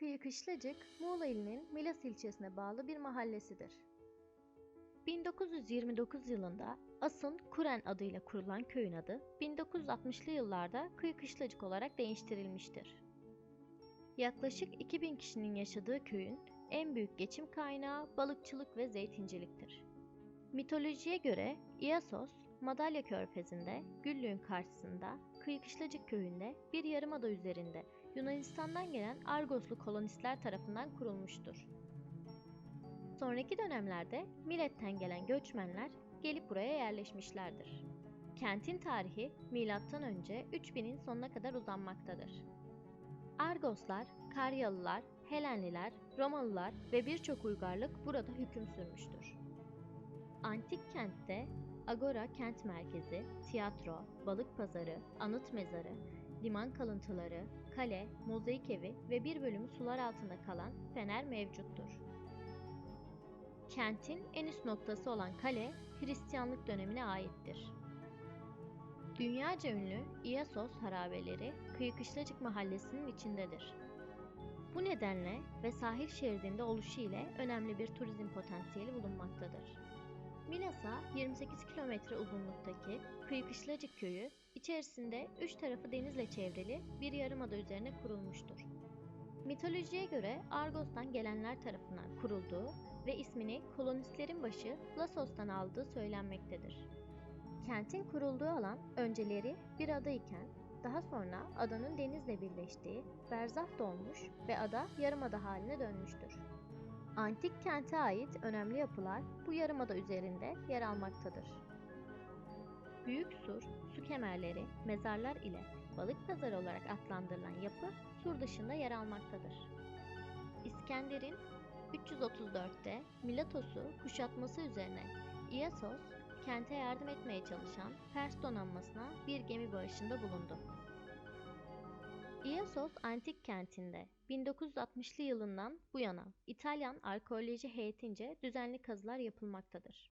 Kıyıkışlacık, Muğla ilinin Milas ilçesine bağlı bir mahallesidir. 1929 yılında Asun Kuren adıyla kurulan köyün adı 1960'lı yıllarda Kıyıkışlacık olarak değiştirilmiştir. Yaklaşık 2000 kişinin yaşadığı köyün en büyük geçim kaynağı balıkçılık ve zeytinciliktir. Mitolojiye göre Iasos, Madalya Körfezi'nde, Güllüğün karşısında, Kıyıkışlacık köyünde bir yarımada üzerinde Yunanistan'dan gelen Argoslu kolonistler tarafından kurulmuştur. Sonraki dönemlerde Milet'ten gelen göçmenler gelip buraya yerleşmişlerdir. Kentin tarihi M.Ö. 3000'in sonuna kadar uzanmaktadır. Argoslar, Karyalılar, Helenliler, Romalılar ve birçok uygarlık burada hüküm sürmüştür. Antik kentte Agora kent merkezi, tiyatro, balık pazarı, anıt mezarı, liman kalıntıları, kale, mozaik evi ve bir bölümü sular altında kalan fener mevcuttur. Kentin en üst noktası olan kale Hristiyanlık dönemine aittir. Dünyaca ünlü Iasos harabeleri Kıyıkışlacık mahallesinin içindedir. Bu nedenle ve sahil şeridinde oluşu ile önemli bir turizm potansiyeli bulunmaktadır. Milas'a 28 kilometre uzunluktaki Kıyıkışlacık köyü içerisinde üç tarafı denizle çevrili bir yarımada üzerine kurulmuştur. Mitolojiye göre Argos'tan gelenler tarafından kurulduğu ve ismini kolonistlerin başı Lasos'tan aldığı söylenmektedir. Kentin kurulduğu alan önceleri bir ada iken daha sonra adanın denizle birleştiği berzah dolmuş ve ada yarımada haline dönmüştür. Antik kente ait önemli yapılar bu yarımada üzerinde yer almaktadır. Büyük sur, su kemerleri, mezarlar ile balık pazarı olarak adlandırılan yapı sur dışında yer almaktadır. İskender'in 334'te Miletos'u kuşatması üzerine Iasos, kente yardım etmeye çalışan Pers donanmasına bir gemi bağışında bulundu. Iasos antik kentinde 1960'lı yılından bu yana İtalyan arkeoloji heyetince düzenli kazılar yapılmaktadır.